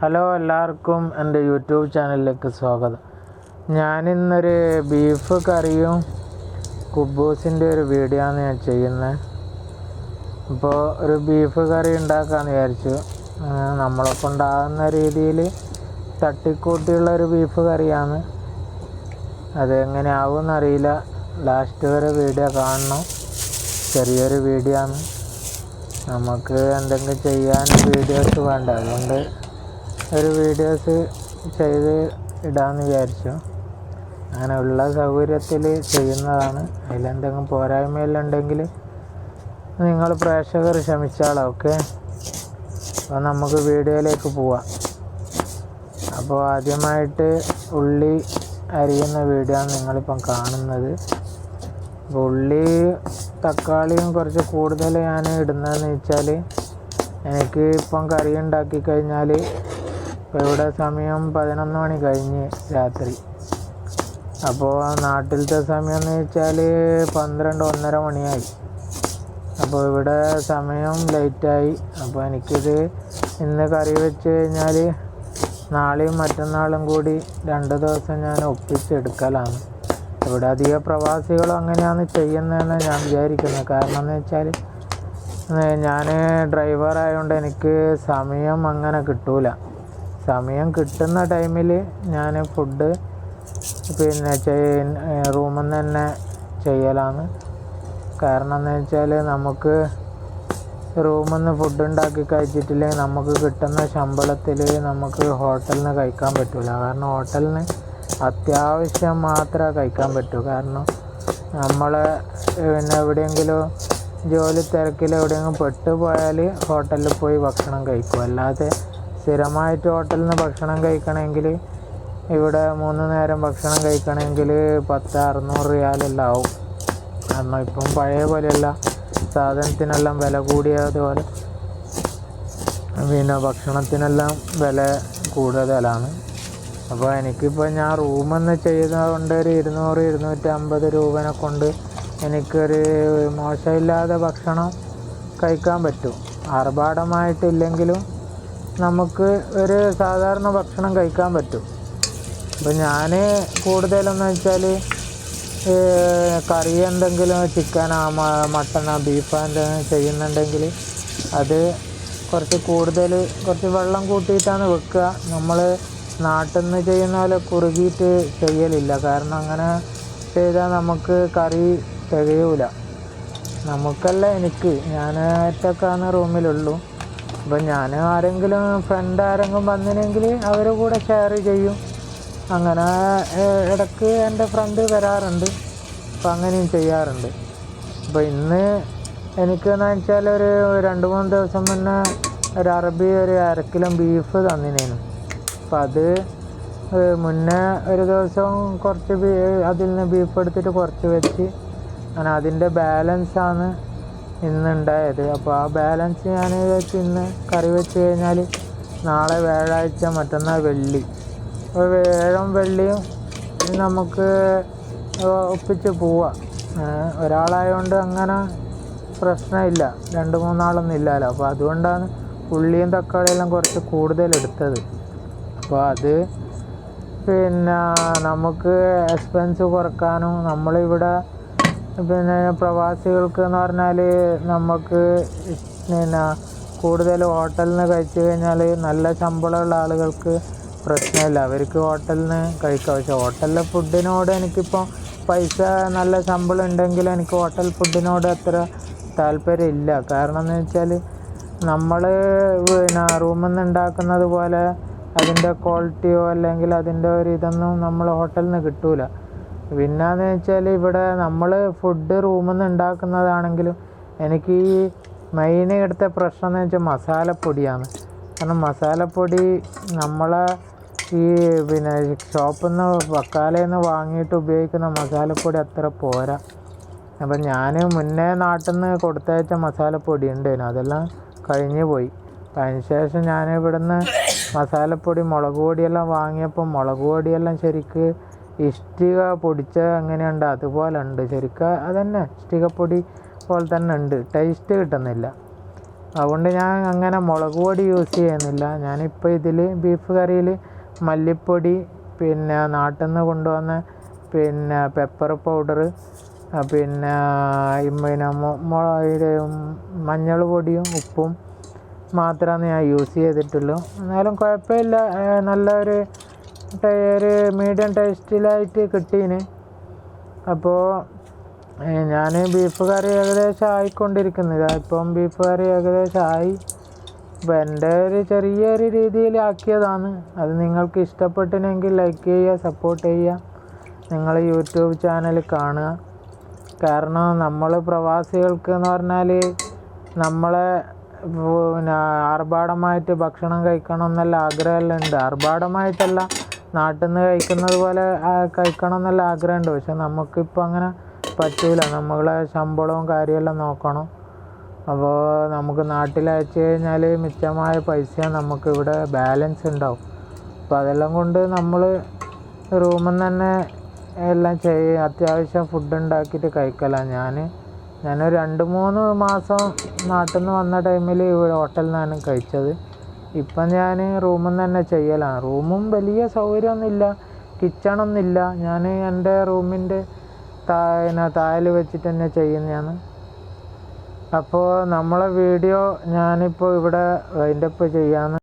Hello എല്ലാവർക്കും എന്റെ YouTube ചാനലിലേക്ക് സ്വാഗതം. ഞാനിന്നൊരു ബീഫ് കറിയും കുബൂസിന്റെ ഒരു വീഡിയോ ആണ് ഞാൻ ചെയ്യുന്നത്. അപ്പോൾ ഒരു ബീഫ് കറി ഉണ്ടാക്കാമെന്ന് വിചാരിച്ചു. നമ്മളൊക്കെ ഉണ്ടാകുന്ന രീതിയിൽ തട്ടിക്കൂട്ടിയുള്ള ഒരു ബീഫ് കറിയാണ്. അത് എങ്ങനെ ആവുമെന്ന് അറിയില്ല. ലാസ്റ്റ് വരെ വീഡിയോ കാണണം. ചെറിയൊരു വീഡിയോ ആണ് നമുക്ക് എന്തെങ്കിലും ചെയ്യാൻ വീഡിയോസ് വേണ്ട. അതുകൊണ്ട് ഒരു വീഡിയോസ് ചെയ്ത് ഇടാമെന്ന് വിചാരിച്ചു. അങ്ങനെ ഉള്ള സൗകര്യത്തിൽ ചെയ്യുന്നതാണ്. അതിലെന്തെങ്കിലും പോരായ്മയെല്ലാം ഉണ്ടെങ്കിൽ നിങ്ങൾ പ്രേക്ഷകർ ക്ഷമിച്ചാളോ ഓക്കെ. അപ്പോൾ നമുക്ക് വീഡിയോയിലേക്ക് പോവാം. അപ്പോൾ ആദ്യമായിട്ട് ഉള്ളി അരിയുന്ന വീഡിയോ ആണ് നിങ്ങളിപ്പം കാണുന്നത്. അപ്പോൾ ഉള്ളി തക്കാളിയും കുറച്ച് കൂടുതൽ ഞാൻ ഇടുന്നതെന്ന് വെച്ചാൽ എനിക്ക് ഇപ്പം കറി ഉണ്ടാക്കി കഴിഞ്ഞാൽ ഇപ്പോൾ ഇവിടെ സമയം പതിനൊന്ന് മണി കഴിഞ്ഞ് രാത്രി. അപ്പോൾ നാട്ടിലത്തെ സമയം എന്ന് വെച്ചാൽ പന്ത്രണ്ട് ഒന്നര മണിയായി. അപ്പോൾ ഇവിടെ സമയം ലേറ്റായി. അപ്പോൾ എനിക്കിത് ഇന്ന് കറി വെച്ച് കഴിഞ്ഞാൽ നാളെയും മറ്റന്നാളും കൂടി രണ്ട് ദിവസം ഞാൻ ഒപ്പിച്ചെടുക്കലാണ്. ഇവിടെ അധിക പ്രവാസികളും അങ്ങനെയാണ് ചെയ്യുന്നതെന്ന് ഞാൻ വിചാരിക്കുന്നത് കാരണം എന്ന് വെച്ചാൽ ഞാൻ ഡ്രൈവറായതുകൊണ്ട് എനിക്ക് സമയം അങ്ങനെ കിട്ടൂല. സമയം കിട്ടുന്ന ടൈമിൽ ഞാൻ ഫുഡ് പിന്നെ റൂമിൽ നിന്ന് തന്നെ ചെയ്യലാണ്. കാരണം എന്ന് വെച്ചാൽ നമുക്ക് റൂമിൽ നിന്ന് ഫുഡ് ഉണ്ടാക്കി കഴിച്ചിട്ടില്ലെങ്കിൽ നമുക്ക് കിട്ടുന്ന ശമ്പളത്തിൽ നമുക്ക് ഹോട്ടലിൽ നിന്ന് കഴിക്കാൻ പറ്റില്ല കാരണം ഹോട്ടലിൽ നിന്ന് അത്യാവശ്യം മാത്രമേ കഴിക്കാൻ പറ്റൂ. കാരണം നമ്മൾ പിന്നെ എവിടെയെങ്കിലും ജോലി തിരക്കിൽ എവിടെയെങ്കിലും പെട്ടുപോയാൽ ഹോട്ടലിൽ പോയി ഭക്ഷണം കഴിക്കും. അല്ലാതെ സ്ഥിരമായിട്ട് ഹോട്ടലിൽ നിന്ന് ഭക്ഷണം കഴിക്കണമെങ്കിൽ ഇവിടെ മൂന്ന് നേരം ഭക്ഷണം കഴിക്കണമെങ്കിൽ പത്ത് അറുന്നൂറ് റിയാലെല്ലാം ആവും. കാരണം ഇപ്പം പഴയ പോലെയല്ല. സാധനത്തിനെല്ലാം വില കൂടിയതുപോലെ. പിന്നെ ഭക്ഷണത്തിനെല്ലാം വില കൂടുതലാണ്. അപ്പോൾ എനിക്കിപ്പോൾ ഞാൻ റൂമെന്ന് ചെയ്തുകൊണ്ട് ഒരു ഇരുന്നൂറ് ഇരുന്നൂറ്റി അമ്പത് രൂപനെ കൊണ്ട് എനിക്കൊരു മോശമില്ലാതെ ഭക്ഷണം കഴിക്കാൻ പറ്റും. ആർഭാടമായിട്ടില്ലെങ്കിലും നമുക്ക് ഒരു സാധാരണ ഭക്ഷണം കഴിക്കാൻ പറ്റും. അപ്പോൾ ഞാൻ കൂടുതലെന്ന് വെച്ചാൽ കറി എന്തെങ്കിലും ചിക്കനോ മട്ടനോ ബീഫാ എന്തെങ്കിലും ചെയ്യുന്നുണ്ടെങ്കിൽ അത് കുറച്ച് കൂടുതൽ കുറച്ച് വെള്ളം കൂട്ടിയിട്ടാണ് വെക്കുക. നമ്മൾ നാട്ടിൽ നിന്ന് ചെയ്യുന്ന പോലെ കുറുകിയിട്ട് ചെയ്യലില്ല. കാരണം അങ്ങനെ ചെയ്താൽ നമുക്ക് കറി തികയൂല. നമുക്കല്ല എനിക്ക്. ഞാൻ ഒറ്റക്കാണ് റൂമിലുള്ളൂ. അപ്പം ഞാൻ ആരെങ്കിലും ഫ്രണ്ട് ആരെങ്കിലും വന്നിനെങ്കിൽ അവരെ കൂടെ ഷെയർ ചെയ്യും. അങ്ങനെ ഇടയ്ക്ക് എന്റെ ഫ്രണ്ട് വരാറുണ്ട്. അപ്പം അങ്ങനെയും ചെയ്യാറുണ്ട്. അപ്പോൾ ഇന്ന് എനിക്കെന്ന് വെച്ചാൽ ഒരു രണ്ട് മൂന്ന് ദിവസം മുന്നേ ഒരു അറബി ഒരു അരക്കിലും കിലോ ബീഫ് തന്നിനേനു. അപ്പം അത് മുന്നേ ഒരു ദിവസം കുറച്ച് അതിൽ നിന്ന് ബീഫ് എടുത്തിട്ട് കുറച്ച് വെച്ച്. അങ്ങനെ അതിന്റെ ബാലൻസാണ് ഇന്നുണ്ടായത്. അപ്പോൾ ആ ബാലൻസ് ഞാൻ വെച്ച് ഇന്ന് കറി വെച്ച് കഴിഞ്ഞാൽ നാളെ വ്യാഴാഴ്ച മറ്റന്നാൾ വെള്ളി. അപ്പോൾ വ്യാഴം വെള്ളിയും നമുക്ക് ഒപ്പിച്ച് പോവാം. ഒരാളായതുകൊണ്ട് അങ്ങനെ പ്രശ്നമില്ല. രണ്ട് മൂന്നാളൊന്നും ഇല്ലല്ലോ അപ്പോൾ അതുകൊണ്ടാണ് ഉള്ളിയും തക്കാളിയെല്ലാം കുറച്ച് കൂടുതൽ എടുത്തത്. അപ്പോൾ അത് പിന്നെ നമുക്ക് എക്സ്പെൻസ് കുറക്കാനും നമ്മളിവിടെ പിന്നെ പ്രവാസികൾക്ക് എന്ന് പറഞ്ഞാൽ നമുക്ക് പിന്നെ കൂടുതൽ ഹോട്ടലിൽ നിന്ന് കഴിച്ചു കഴിഞ്ഞാൽ നല്ല ശമ്പളമുള്ള ആളുകൾക്ക് പ്രശ്നമില്ല. അവർക്ക് ഹോട്ടലിൽ നിന്ന് കഴിക്കാം. പക്ഷെ ഹോട്ടലിലെ ഫുഡിനോട് എനിക്കിപ്പോൾ പൈസ നല്ല ശമ്പളം ഉണ്ടെങ്കിൽ എനിക്ക് ഹോട്ടൽ ഫുഡിനോട് അത്ര താല്പര്യമില്ല. കാരണം എന്ന് വെച്ചാൽ നമ്മൾ പിന്നെ റൂമിൽ നിന്ന് ഉണ്ടാക്കുന്നത് പോലെ അതിന്റെ ക്വാളിറ്റിയോ അല്ലെങ്കിൽ അതിന്റെ ഒരു ഇതൊന്നും നമ്മൾ ഹോട്ടലിൽ നിന്ന് കിട്ടൂല. പിന്നെന്ന് വെച്ചാൽ ഇവിടെ നമ്മൾ ഫുഡ് റൂമിൽ നിന്ന് ഉണ്ടാക്കുന്നതാണെങ്കിലും എനിക്ക് ഈ മെയിൻ എടുത്ത പ്രശ്നം എന്ന് വെച്ചാൽ മസാലപ്പൊടിയാണ്. കാരണം മസാലപ്പൊടി നമ്മളെ ഈ പിന്നെ ഷോപ്പിൽ നിന്ന് വക്കാലയിൽ നിന്ന് വാങ്ങിയിട്ട് ഉപയോഗിക്കുന്ന മസാലപ്പൊടി അത്ര പോരാ. അപ്പം ഞാൻ മുന്നേ നാട്ടിൽ നിന്ന് കൊടുത്തയച്ച മസാലപ്പൊടി ഉണ്ടായിരുന്നു അതെല്ലാം കഴിഞ്ഞു പോയി. അപ്പം അതിന് ശേഷം ഞാൻ ഇവിടുന്ന് മസാലപ്പൊടി മുളക് പൊടിയെല്ലാം വാങ്ങിയപ്പോൾ മുളക് പൊടിയെല്ലാം ശരിക്ക് ഇഷ്ടിക പൊടിച്ച എങ്ങനെയുണ്ട്? അതുപോലെ ഉണ്ട് ശരിക്കും അതന്നെ. ഇഷ്ടികപ്പൊടി പോലെ തന്നെ ഉണ്ട്. ടേസ്റ്റ് കിട്ടുന്നില്ല. അതുകൊണ്ട് ഞാൻ അങ്ങനെ മുളക് പൊടി യൂസ് ചെയ്യുന്നില്ല. ഞാനിപ്പോൾ ഇതിൽ ബീഫ് കറിയിൽ മല്ലിപ്പൊടി പിന്നെ നാട്ടിൽ നിന്ന് കൊണ്ടുവന്ന പിന്നെ പെപ്പർ പൗഡർ പിന്നെ പിന്നെ ഇത് മഞ്ഞൾ പൊടിയും ഉപ്പും മാത്രമാണ് ഞാൻ യൂസ് ചെയ്തിട്ടുള്ളൂ. എന്നാലും കുഴപ്പമില്ല. നല്ലൊരു ടേ- ഒരു മീഡിയം ടേസ്റ്റിലായിട്ട് കിട്ടീന്. അപ്പോൾ ഞാൻ ബീഫ് കറി ഏകദേശം ആയിക്കൊണ്ടിരിക്കുന്നത് ഇപ്പം ബീഫ് കറി ഏകദേശം ആയി. അപ്പോൾ എന്റെ ഒരു ചെറിയൊരു രീതിയിൽ ആക്കിയതാണ്. അത് നിങ്ങൾക്ക് ഇഷ്ടപ്പെട്ടിനെങ്കിൽ ലൈക്ക് ചെയ്യുക സപ്പോർട്ട് ചെയ്യുക. നിങ്ങൾ യൂട്യൂബ് ചാനൽ കാണുക. കാരണം നമ്മൾ പ്രവാസികൾക്ക് എന്ന് പറഞ്ഞാൽ നമ്മളെ പിന്നെ ആർഭാടമായിട്ട് ഭക്ഷണം കഴിക്കണം എന്നല്ല ആഗ്രഹമെല്ലാം ഉണ്ട്. ആർഭാടമായിട്ടല്ല നാട്ടിൽ നിന്ന് കഴിക്കുന്നത് പോലെ കഴിക്കണം എന്നുള്ള ആഗ്രഹമുണ്ട്. പക്ഷെ നമുക്കിപ്പോൾ അങ്ങനെ പറ്റൂല. നമ്മളെ ശമ്പളവും കാര്യമെല്ലാം നോക്കണം. അപ്പോൾ നമുക്ക് നാട്ടിൽ അയച്ചു കഴിഞ്ഞാൽ മിച്ചമായ പൈസ നമുക്കിവിടെ ബാലൻസ് ഉണ്ടാവും. അപ്പോൾ അതെല്ലാം കൊണ്ട് നമ്മൾ റൂമിൽ നിന്ന് തന്നെ എല്ലാം ചെയ്യ അത്യാവശ്യം ഫുഡ് ഉണ്ടാക്കിയിട്ട് കഴിക്കലാണ് ഞാൻ ഞാനൊരു രണ്ട് മൂന്ന് മാസം നാട്ടിൽ നിന്ന് വന്ന ടൈമിൽ ഇവിടെ ഹോട്ടലിൽ നിന്നാണ് കഴിച്ചത്. ഇപ്പം ഞാൻ റൂമിൽ നിന്ന് തന്നെ ചെയ്യലാണ്. റൂമും വലിയ സൗകര്യമൊന്നുമില്ല കിച്ചണൊന്നുമില്ല. ഞാൻ എന്റെ റൂമിന്റെ താഴെ വെച്ചിട്ട് തന്നെ ചെയ്യുന്നതാണ്. അപ്പോൾ നമ്മളെ വീഡിയോ ഞാനിപ്പോൾ ഇവിടെ വൈൻഡപ്പ് ചെയ്യാന്ന്